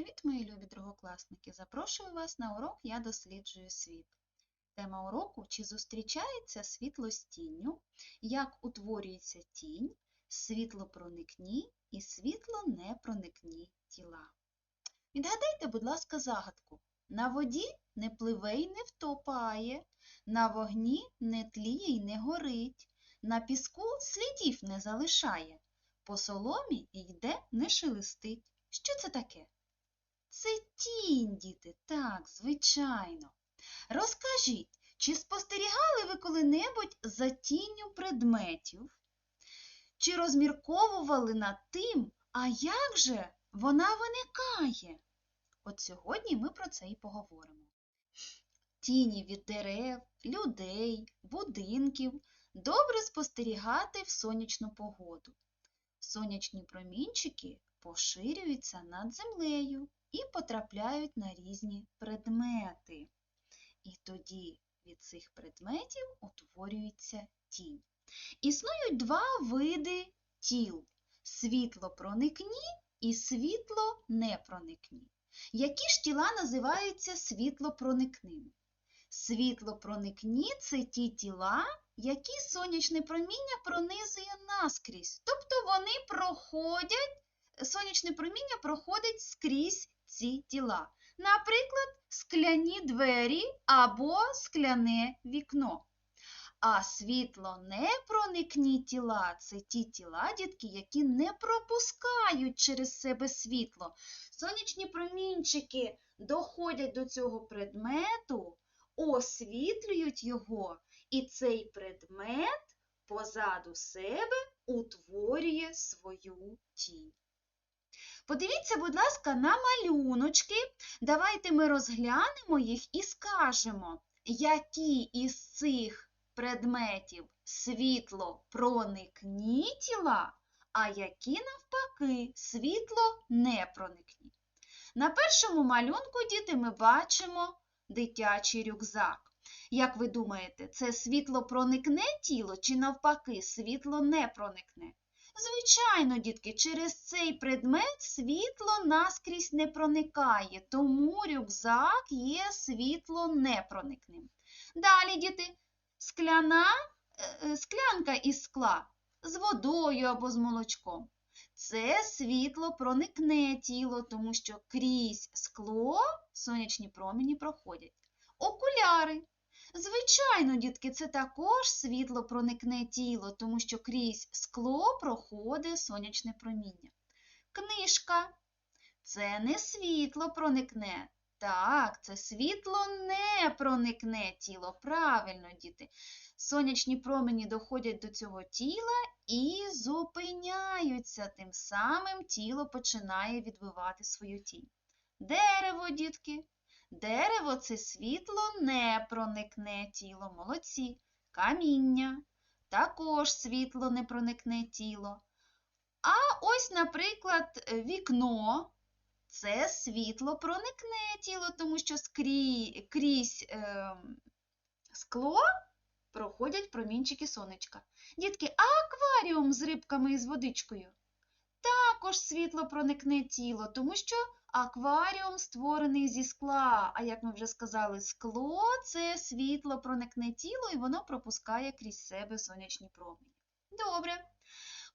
Привіт, мої любі другокласники! Запрошую вас на урок Я досліджую світ. Тема уроку чи зустрічається світло з тінню, як утворюється тінь, світлопроникні і світлонепроникні тіла. Відгадайте, будь ласка, загадку. На воді не пливе й не втопає, на вогні не тліє й не горить, на піску слідів не залишає, по соломі йде не шелестить. Що це таке? Це тінь, діти, так, звичайно. Розкажіть, чи спостерігали ви коли-небудь за тінню предметів? Чи розмірковували над тим, а як же вона виникає? От сьогодні ми про це і поговоримо. Тіні від дерев, людей, будинків добре спостерігати в сонячну погоду. Сонячні промінчики поширюються над землею і потрапляють на різні предмети. І тоді від цих предметів утворюється тінь. Існують два види тіл світлопроникні і світлонепроникні. Які ж тіла називаються світлопроникними? Світлопроникні це ті тіла, які сонячне проміння пронизує наскрізь. Тобто вони проходять, сонячне проміння проходить скрізь ці тіла. Наприклад, скляні двері або скляне вікно. А світлонепроникні тіла це ті тіла, дітки, які не пропускають через себе світло. Сонячні промінчики доходять до цього предмету, освітлюють його, і цей предмет позаду себе утворює свою тінь. Подивіться, будь ласка, на малюночки. Давайте ми розглянемо їх і скажемо, які із цих предметів світлопроникні тіла, а які, навпаки, світлонепроникні. На першому малюнку, діти, ми бачимо дитячий рюкзак. Як ви думаєте, це світло проникне тіло чи навпаки світло не проникне? Звичайно, дітки, через цей предмет світло наскрізь не проникає, тому рюкзак є світло непроникним. Далі, діти, скляна, е, склянка із скла з водою або з молочком. Це світло проникне тіло, тому що крізь скло сонячні промені проходять. Окуляри. Звичайно, дітки, це також світло проникне тіло, тому що крізь скло проходить сонячне проміння. Книжка це не світло проникне. Так, це світло не проникне тіло. Правильно, діти. Сонячні промені доходять до цього тіла і зупиняються. Тим самим тіло починає відбивати свою тінь. Дерево, дітки. Дерево це світло не проникне тіло. Молодці. Каміння. Також світло не проникне тіло. А ось, наприклад, вікно. Це світло проникне тіло, тому що скрізь, крізь е, скло проходять промінчики сонечка. Дітки, а акваріум з рибками і з водичкою? Також світло проникне тіло, тому що акваріум створений зі скла. А як ми вже сказали, скло це світло проникне тіло і воно пропускає крізь себе сонячні промені. Добре.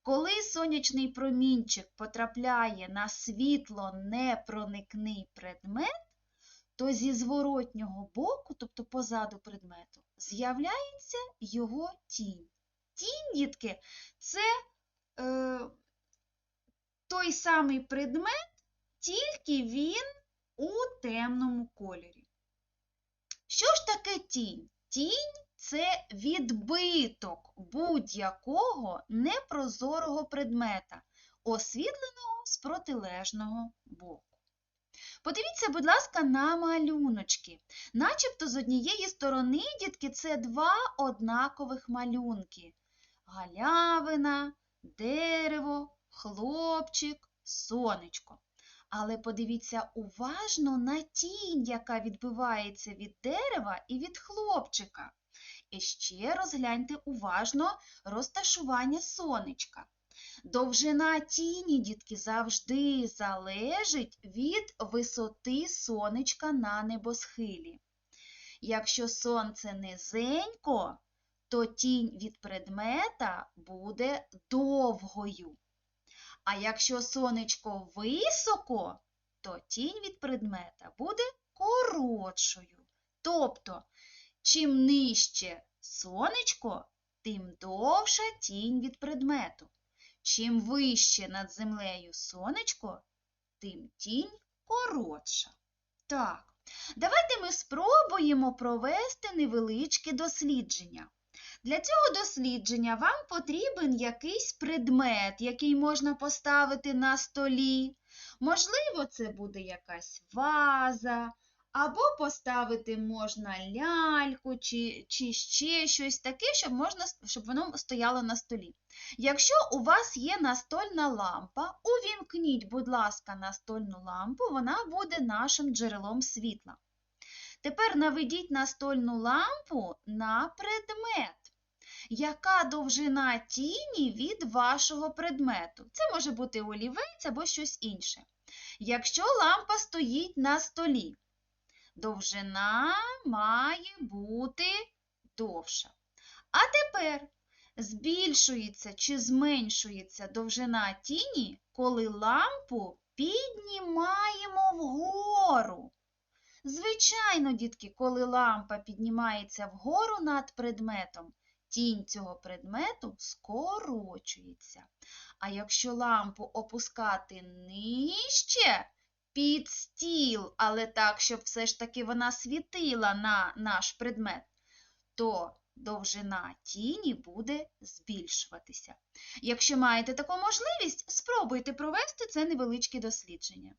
Коли сонячний промінчик потрапляє на світло непроникний предмет, то зі зворотнього боку, тобто позаду предмету, з'являється його тінь. Тінь, дітки, це е, той самий предмет, тільки він у темному кольорі. Що ж таке тінь? Тінь це відбиток будь-якого непрозорого предмета, освітленого з протилежного боку. Подивіться, будь ласка, на малюночки. Начебто з однієї сторони, дітки, це два однакових малюнки. Галявина, дерево, хлопчик, сонечко. Але подивіться уважно на тінь, яка відбивається від дерева і від хлопчика. І ще розгляньте уважно розташування сонечка. Довжина тіні, дітки, завжди залежить від висоти сонечка на небосхилі. Якщо сонце низенько, то тінь від предмета буде довгою. А якщо сонечко високо, то тінь від предмета буде коротшою. Тобто, чим нижче сонечко, тим довша тінь від предмету. Чим вище над землею сонечко, тим тінь коротша. Так, давайте ми спробуємо провести невеличке дослідження. Для цього дослідження вам потрібен якийсь предмет, який можна поставити на столі. Можливо, це буде якась ваза, або поставити можна ляльку чи, чи ще щось таке, щоб, можна, щоб воно стояло на столі. Якщо у вас є настольна лампа, увімкніть, будь ласка, настольну лампу, вона буде нашим джерелом світла. Тепер наведіть настольну лампу на предмет. Яка довжина тіні від вашого предмету? Це може бути олівець або щось інше. Якщо лампа стоїть на столі, довжина має бути довша. А тепер збільшується чи зменшується довжина тіні, коли лампу піднімаємо вгору. Звичайно, дітки, коли лампа піднімається вгору над предметом, тінь цього предмету скорочується. А якщо лампу опускати нижче під стіл, але так, щоб все ж таки вона світила на наш предмет, то довжина тіні буде збільшуватися. Якщо маєте таку можливість, спробуйте провести це невеличке дослідження.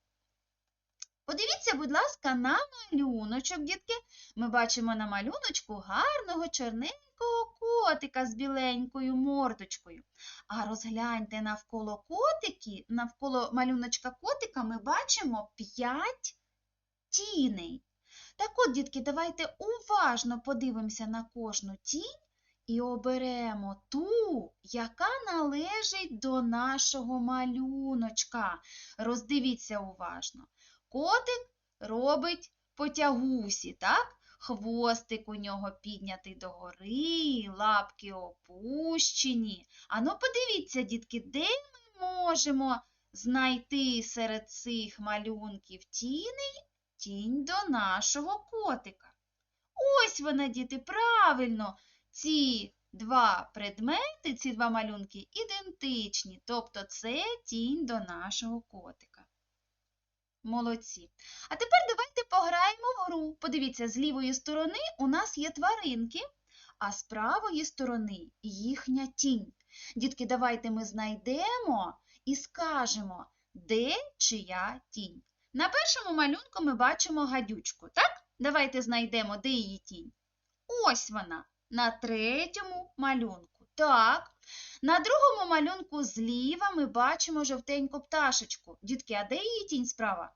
Подивіться, будь ласка, на малюночок, дітки. Ми бачимо на малюночку гарного чорненького котика з біленькою мордочкою. А розгляньте навколо котики, навколо малюночка котика ми бачимо 5 тіней. Так от, дітки, давайте уважно подивимося на кожну тінь і оберемо ту, яка належить до нашого малюночка. Роздивіться уважно. Котик робить потягусі, так? Хвостик у нього піднятий догори, лапки опущені. Ану, подивіться, дітки, де ми можемо знайти серед цих малюнків тіней тінь до нашого котика. Ось вона, діти, правильно, ці два предмети, ці два малюнки ідентичні, тобто це тінь до нашого котика. Молодці. А тепер давайте пограємо в гру. Подивіться, з лівої сторони у нас є тваринки, а з правої сторони їхня тінь. Дітки, давайте ми знайдемо і скажемо, де чия тінь. На першому малюнку ми бачимо гадючку, так? Давайте знайдемо, де її тінь. Ось вона, на третьому малюнку. Так. На другому малюнку зліва ми бачимо жовтеньку пташечку. Дітки, а де її тінь справа?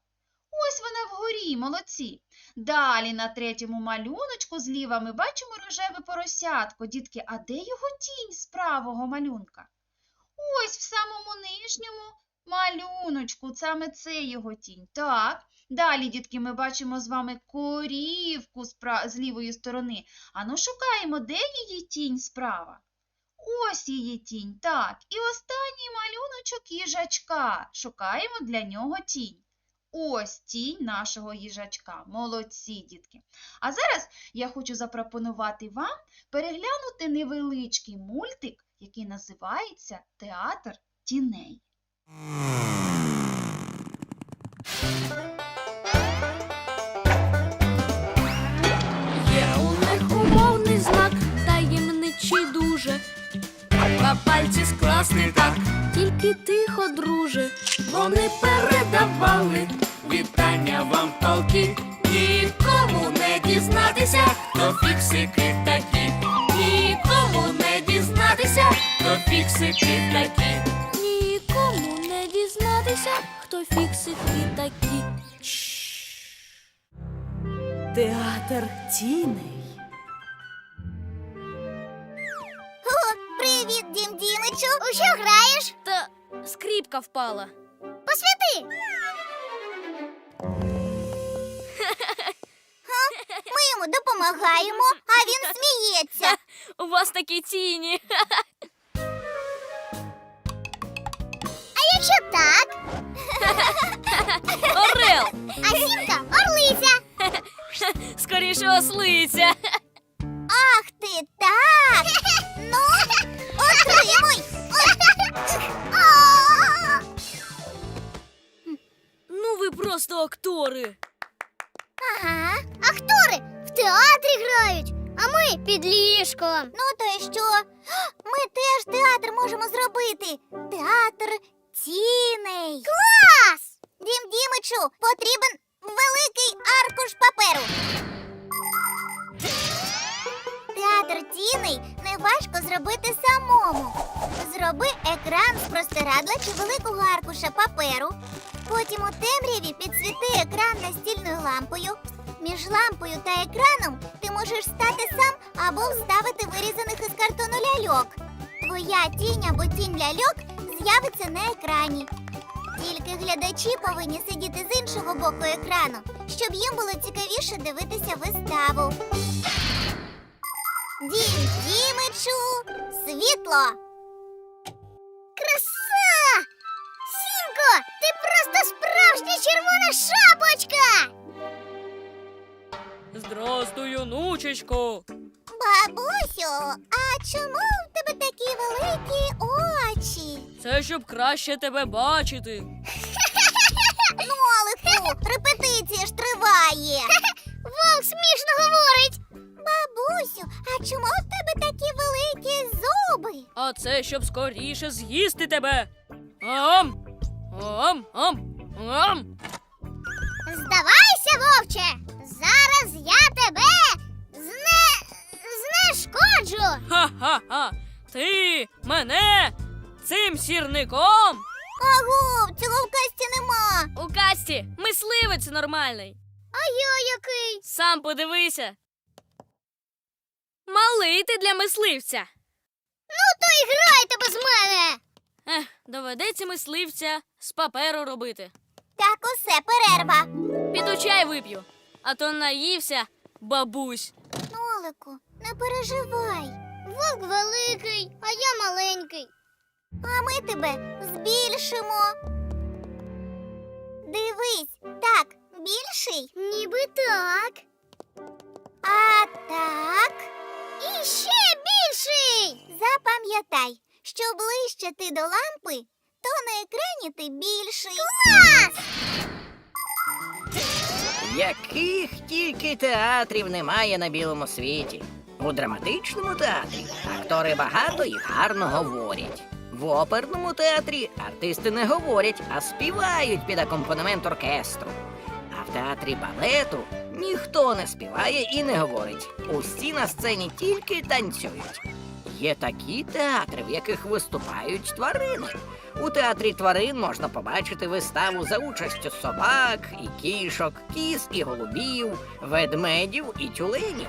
Ось вона вгорі, молодці. Далі на третьому малюночку зліва ми бачимо рожеве поросятко. Дітки, а де його тінь з правого малюнка? Ось в самому нижньому малюночку, саме це його тінь. Так. Далі, дітки, ми бачимо з вами корівку з, з лівої сторони. Ану, шукаємо, де її тінь справа. Ось її тінь. Так. І останній малюночок їжачка. Шукаємо для нього тінь. Ось тінь нашого їжачка. Молодці, дітки. А зараз я хочу запропонувати вам переглянути невеличкий мультик, який називається Театр тіней. Є у них умовний знак, таємничий дуже. Два пальці скласти так, тільки тихо, друже. Вони передавали Ми йому допомагаємо, а він сміється. У вас такі тіні. А якщо так, Орел! а сімка орлиця. Скоріше ослиця. Актори. Ага, актори в театрі грають, а ми під ліжком. Ну то й що? Ми теж театр можемо зробити. Театр тіней. Клас! Дім Дімичу, потрібен великий аркуш паперу. Театр тіней не важко зробити самому. Зроби екран з простирадла чи великого аркуша паперу. Потім у темряві підсвіти екран настільною лампою. Між лампою та екраном ти можеш стати сам або вставити вирізаних із картону ляльок. Твоя тінь або тінь ляльок з'явиться на екрані. Тільки глядачі повинні сидіти з іншого боку екрану, щоб їм було цікавіше дивитися виставу. Дім Дімичу, світло. Здрастуй, онучечко. Бабусю, а чому в тебе такі великі очі? Це щоб краще тебе бачити. Нолику, репетиція ж триває. Вовк смішно говорить. Бабусю, а чому в тебе такі великі зуби? А це щоб скоріше з'їсти тебе. Ам! Ам! Ам! Ам! Здавайся, вовче! Зараз тебе зне... знешкоджу! Ха-ха-ха! Ти мене цим сірником? Агу, цього в касті нема. У касті мисливець нормальний. А я який? Сам подивися. Малий ти для мисливця. Ну то і грайте без мене. Ех, доведеться мисливця з паперу робити. Так усе перерва. Піду чай вип'ю, а то наївся бабусь. Нолику, не переживай. Вовк великий, а я маленький. А ми тебе збільшимо. Дивись, так, більший? Ніби так. А так. І ще більший. Запам'ятай, що ближче ти до лампи, то на екрані ти більший. Клас! Яких тільки театрів немає на білому світі. У драматичному театрі актори багато і гарно говорять. В оперному театрі артисти не говорять, а співають під акомпанемент оркестру. А в театрі балету ніхто не співає і не говорить. Усі на сцені тільки танцюють. Є такі театри, в яких виступають тварини. У театрі тварин можна побачити виставу за участю собак і кішок, кіз і голубів, ведмедів і тюленів.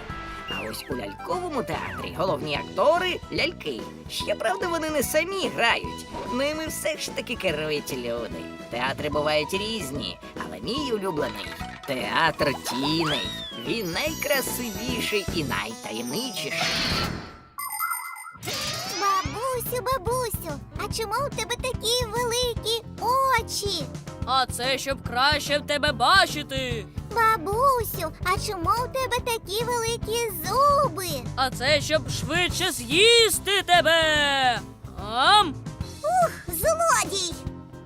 А ось у ляльковому театрі головні актори ляльки. Ще правда, вони не самі грають. Ними все ж таки керують люди. Театри бувають різні, але мій улюблений театр тіней. Він найкрасивіший і найтаємничіший. Бабусю, а чому у тебе такі великі очі? А це щоб краще в тебе бачити. Бабусю, а чому у тебе такі великі зуби? А це щоб швидше з'їсти тебе. Ам! Злодій!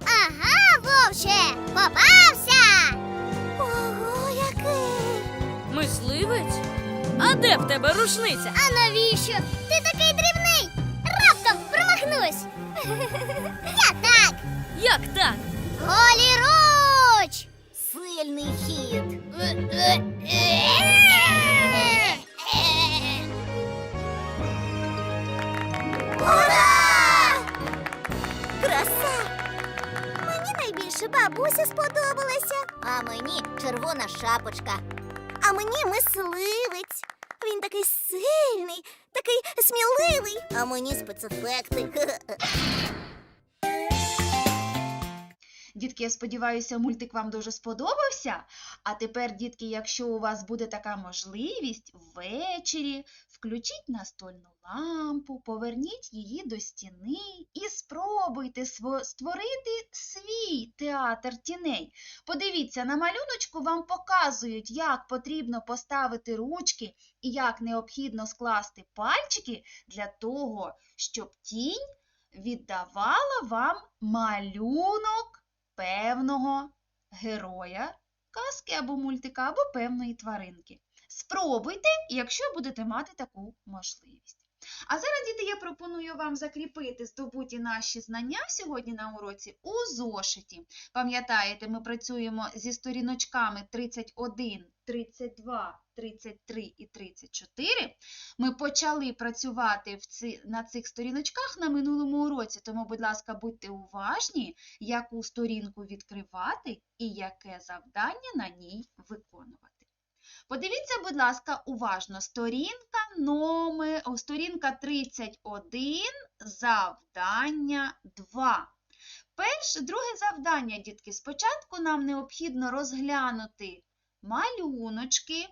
Ага, вовче, попався! Ого, який! Мисливець? А де в тебе рушниця? А навіщо? Промахнусь! Я так! Як так? Голіруч! Сильний хід. Ура! Краса! Мені найбільше бабуся сподобалася. А мені червона шапочка. А мені мисливець. Він такий сильний, такий сміливий. А мені спецефекти. Дітки, я сподіваюся, мультик вам дуже сподобався. А тепер, дітки, якщо у вас буде така можливість, ввечері включіть настольну лампу, поверніть її до стіни і спробуйте створити свій театр тіней. Подивіться, на малюночку вам показують, як потрібно поставити ручки і як необхідно скласти пальчики для того, щоб тінь віддавала вам малюнок певного героя, казки або мультика, або певної тваринки. Спробуйте, якщо будете мати таку можливість. А зараз, діти, я пропоную вам закріпити здобуті наші знання сьогодні на уроці у зошиті. Пам'ятаєте, ми працюємо зі сторіночками 31, 32, 33 і 34. Ми почали працювати в ці, на цих сторіночках на минулому уроці, тому, будь ласка, будьте уважні, яку сторінку відкривати і яке завдання на ній виконувати. Подивіться, будь ласка, уважно. Сторінка номер, сторінка 31, завдання 2. Перше, друге завдання, дітки. Спочатку нам необхідно розглянути малюночки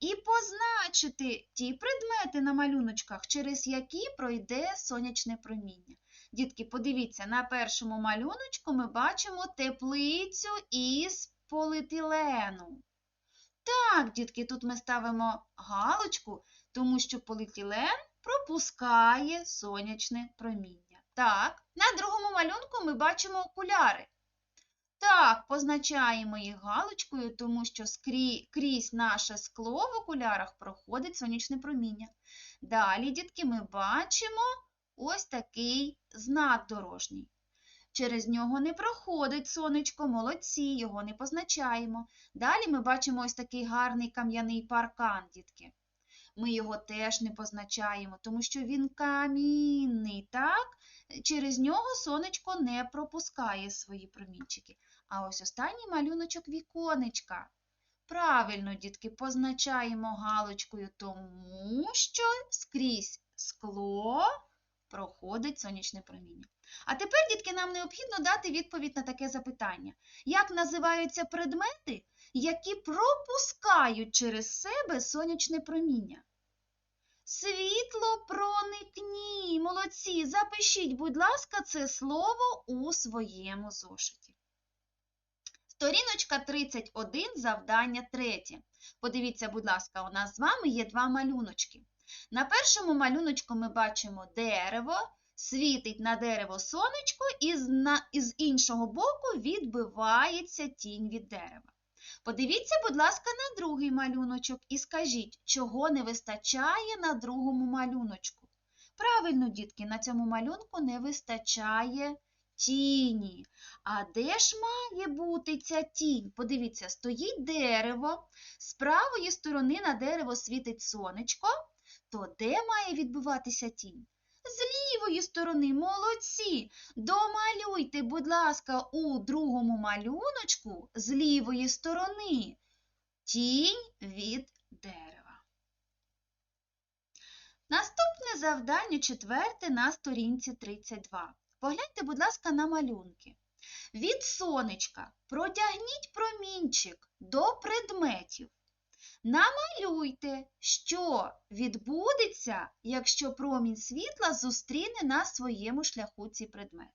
і позначити ті предмети на малюночках, через які пройде сонячне проміння. Дітки, подивіться, на першому малюночку ми бачимо теплицю із поліетилену. Так, дітки, тут ми ставимо галочку, тому що поліетилен пропускає сонячне проміння. Так, на другому малюнку ми бачимо окуляри. Так, позначаємо їх галочкою, тому що скрі... крізь наше скло в окулярах проходить сонячне проміння. Далі, дітки, ми бачимо ось такий знак дорожній. Через нього не проходить сонечко, молодці, його не позначаємо. Далі ми бачимо ось такий гарний кам'яний паркан, дітки. Ми його теж не позначаємо, тому що він камінний, так? Через нього сонечко не пропускає свої промінчики. А ось останній малюночок віконечка. Правильно, дітки, позначаємо галочкою, тому що скрізь скло проходить сонячне проміння. А тепер, дітки, нам необхідно дати відповідь на таке запитання. Як називаються предмети, які пропускають через себе сонячне проміння? Світло проникні. Молодці, запишіть, будь ласка, це слово у своєму зошиті. Сторіночка 31, завдання 3. Подивіться, будь ласка, у нас з вами є два малюночки. На першому малюночку ми бачимо дерево, світить на дерево сонечко, і з, іншого боку відбивається тінь від дерева. Подивіться, будь ласка, на другий малюночок і скажіть, чого не вистачає на другому малюночку. Правильно, дітки, на цьому малюнку не вистачає тіні. А де ж має бути ця тінь? Подивіться, стоїть дерево, з правої сторони на дерево світить сонечко, то де має відбиватися тінь? З лівої сторони, молодці. Домалюйте, будь ласка, у другому малюночку з лівої сторони тінь від дерева. Наступне завдання четверте на сторінці 32. Погляньте, будь ласка, на малюнки. Від сонечка протягніть промінчик до предметів. Намалюйте, що відбудеться, якщо промінь світла зустріне на своєму шляху ці предмети.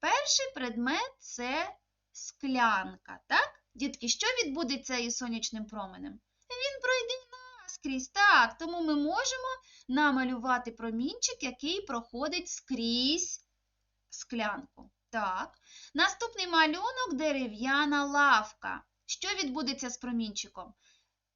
Перший предмет це склянка. Так? Дітки, що відбудеться із сонячним променем? Він пройде наскрізь. Так, тому ми можемо намалювати промінчик, який проходить скрізь склянку. Так. Наступний малюнок дерев'яна лавка. Що відбудеться з промінчиком?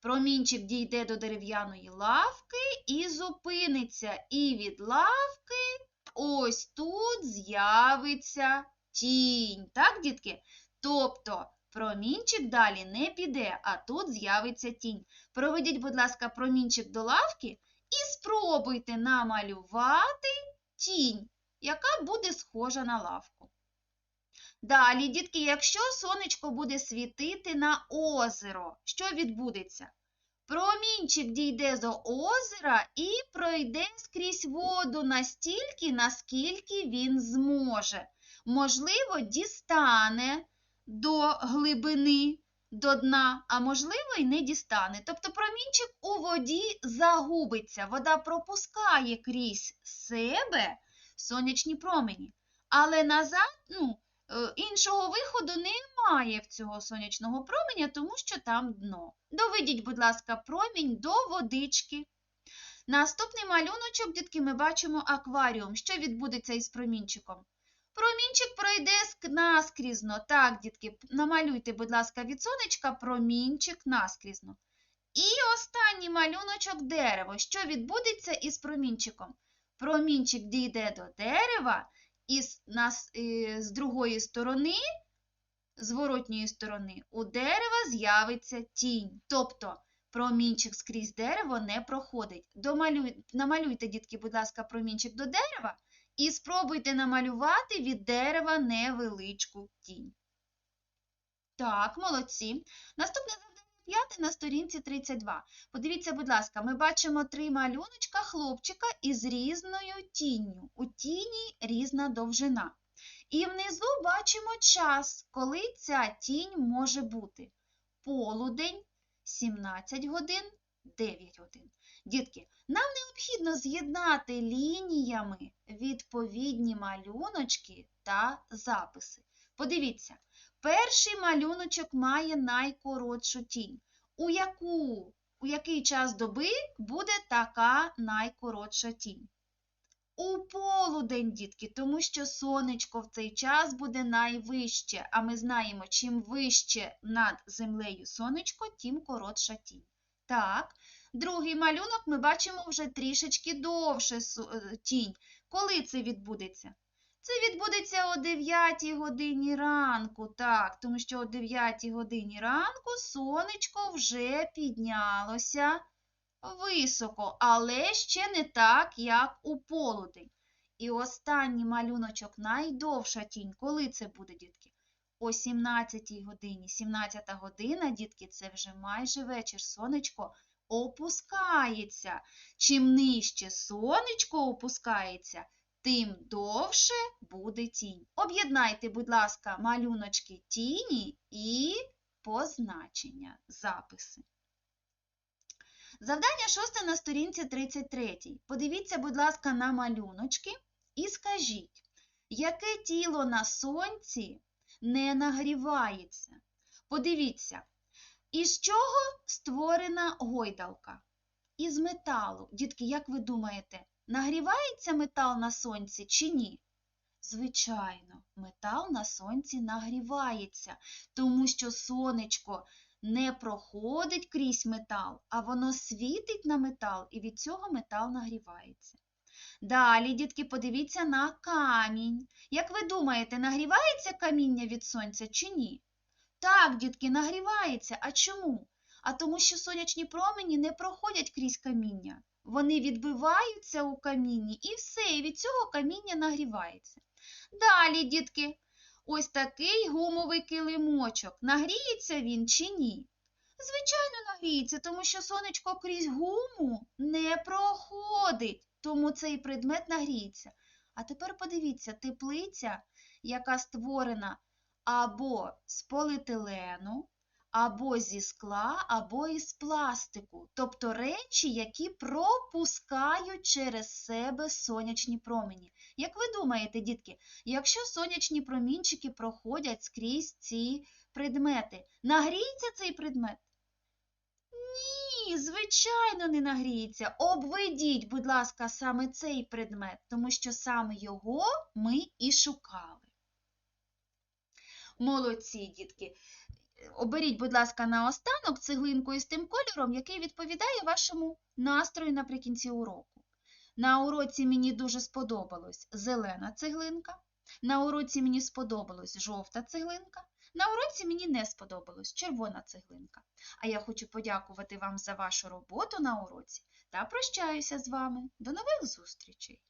Промінчик дійде до дерев'яної лавки і зупиниться. І від лавки ось тут з'явиться тінь. Так, дітки? Тобто промінчик далі не піде, а тут з'явиться тінь. Проведіть, будь ласка, промінчик до лавки і спробуйте намалювати тінь, яка буде схожа на лавку. Далі, дітки, якщо сонечко буде світити на озеро, що відбудеться? Промінчик дійде до озера і пройде скрізь воду настільки, наскільки він зможе. Можливо, дістане до глибини, до дна, а можливо, й не дістане. Тобто промінчик у воді загубиться. Вода пропускає крізь себе сонячні промені. Але назад, ну, іншого виходу немає в цього сонячного променя, тому що там дно. Доведіть, будь ласка, промінь до водички. Наступний малюночок, дітки, ми бачимо акваріум. Що відбудеться із промінчиком? Промінчик пройде наскрізно. Так, дітки, намалюйте, будь ласка, від сонечка промінчик наскрізно. І останній малюночок дерево. Що відбудеться із промінчиком? Промінчик дійде до дерева, і з, нас, е, з другої сторони, з воротньої сторони, у дерева з'явиться тінь. Тобто промінчик скрізь дерево не проходить. Домалюй, намалюйте, дітки, будь ласка, промінчик до дерева і спробуйте намалювати від дерева невеличку тінь. Так, молодці. Наступне п'яте на сторінці 32. Подивіться, будь ласка, ми бачимо три малюночка хлопчика із різною тінню. У тіні різна довжина. І внизу бачимо час, коли ця тінь може бути. Полудень, 17 годин, 9 годин. Дітки, нам необхідно з'єднати лініями відповідні малюночки та записи. Подивіться, перший малюночок має найкоротшу тінь. У, яку, у який час доби буде така найкоротша тінь? У полудень, дітки, тому що сонечко в цей час буде найвище, а ми знаємо, чим вище над землею сонечко, тим коротша тінь. Так, другий малюнок ми бачимо вже трішечки довше е, тінь. Коли це відбудеться? Це відбудеться о 9 годині ранку, так, тому що о 9 годині ранку сонечко вже піднялося високо, але ще не так, як у полудень. І останній малюночок найдовша тінь. Коли це буде, дітки? О 17 годині. 17 година, дітки, це вже майже вечір. Сонечко опускається. Чим нижче сонечко опускається, тим довше буде тінь. Об'єднайте, будь ласка, малюночки тіні і позначення, записи. Завдання шосте на сторінці 33. Подивіться, будь ласка, на малюночки і скажіть, яке тіло на сонці не нагрівається? Подивіться, із чого створена гойдалка? Із металу. Дітки, як ви думаєте, нагрівається метал на сонці чи ні? Звичайно, метал на сонці нагрівається, тому що сонечко не проходить крізь метал, а воно світить на метал, і від цього метал нагрівається. Далі, дітки, подивіться на камінь. Як ви думаєте, нагрівається каміння від сонця чи ні? Так, дітки, нагрівається. А чому? А тому, що сонячні промені не проходять крізь каміння. Вони відбиваються у камінні і все, і від цього каміння нагрівається. Далі, дітки, ось такий гумовий килимочок. Нагріється він чи ні? Звичайно, нагріється, тому що сонечко крізь гуму не проходить, тому цей предмет нагріється. А тепер подивіться, теплиця, яка створена або з поліетилену, або зі скла, або із пластику, тобто речі, які пропускають через себе сонячні промені. Як ви думаєте, дітки, якщо сонячні промінчики проходять скрізь ці предмети, нагріється цей предмет? Ні, звичайно, не нагріється. Обведіть, будь ласка, саме цей предмет, тому що саме його ми і шукали. Молодці, дітки. Оберіть, будь ласка, наостанок цеглинку із тим кольором, який відповідає вашому настрою наприкінці уроку. На уроці мені дуже сподобалась зелена цеглинка. На уроці мені сподобалась жовта цеглинка. На уроці мені не сподобалась червона цеглинка. А я хочу подякувати вам за вашу роботу на уроці та прощаюся з вами. До нових зустрічей!